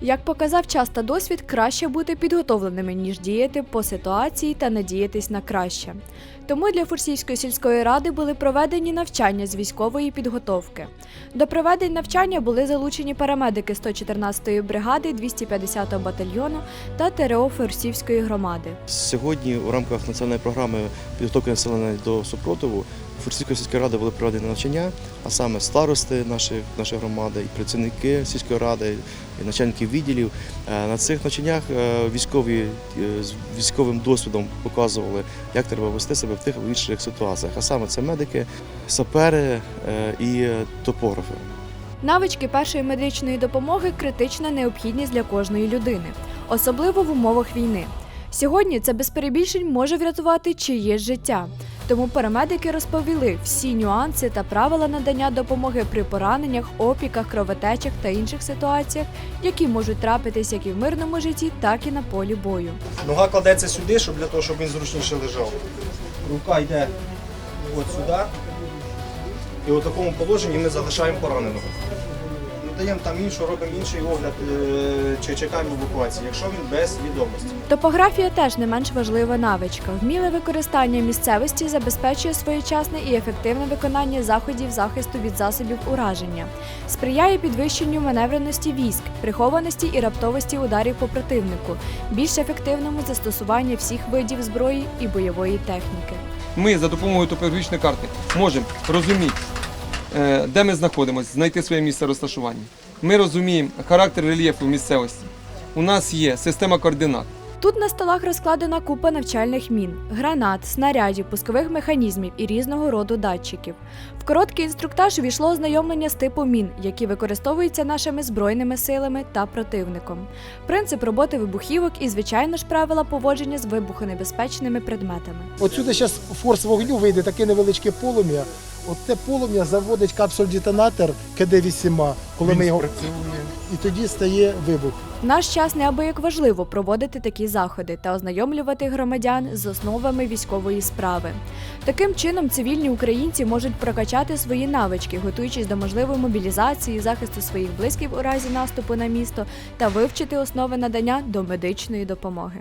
Як показав час та досвід, краще бути підготовленими, ніж діяти по ситуації та надіятись на краще. Тому для Фурсійської сільської ради були проведені навчання з військової підготовки. До проведень навчання були залучені парамедики 114-ї бригади 250-го батальйону та ТРО Фурсівської громади. Сьогодні у рамках національної програми підготовки населення до супротиву Фурсійської сільської ради були проведені навчання, а саме старости нашої, нашої громади, і працівники сільської ради, і начальники відділів. Е, На цих навчаннях е, військові е, з військовим досвідом показували, як треба вести себе в тих або інших ситуаціях. А саме це медики, сапери і топографи. Навички першої медичної допомоги критична необхідність для кожної людини, особливо в умовах війни. Сьогодні це без перебільшень може врятувати чиєсь життя. Тому парамедики розповіли всі нюанси та правила надання допомоги при пораненнях, опіках, кровотечах та інших ситуаціях, які можуть трапитись як і в мирному житті, так і на полі бою. Нога кладеться сюди, щоб для того, щоб він зручніше лежав. Рука йде от сюди. І у такому положенні ми залишаємо пораненого. Надаємо там іншу, робимо інший огляд е, чи чекаємо евакуації, якщо він без відомості. Топографія теж не менш важлива навичка. Вміле використання місцевості забезпечує своєчасне і ефективне виконання заходів захисту від засобів ураження, сприяє підвищенню маневреності військ, прихованості і раптовості ударів по противнику, більш ефективному застосуванні всіх видів зброї і бойової техніки. Ми за допомогою топографічної карти можемо розуміти, де ми знаходимося, знайти своє місце розташування. Ми розуміємо характер рельєфу місцевості. У нас є система координат. Тут на столах розкладена купа навчальних мін, гранат, снарядів, пускових механізмів і різного роду датчиків. В короткий інструктаж увійшло ознайомлення з типу мін, які використовуються нашими збройними силами та противником, принцип роботи вибухівок і, звичайно ж, правила поводження з вибухонебезпечними предметами. Отсюди зараз форс вогню вийде таке невеличке полум'я. От те полум'я заводить капсуль-детонатор КД-8, коли ми його і тоді стає вибух. В наш час неабияк важливо проводити такі заходи та ознайомлювати громадян з основами військової справи. Таким чином, цивільні українці можуть прокачати свої навички, готуючись до можливої мобілізації, захисту своїх близьких у разі наступу на місто та вивчити основи надання домедичної допомоги.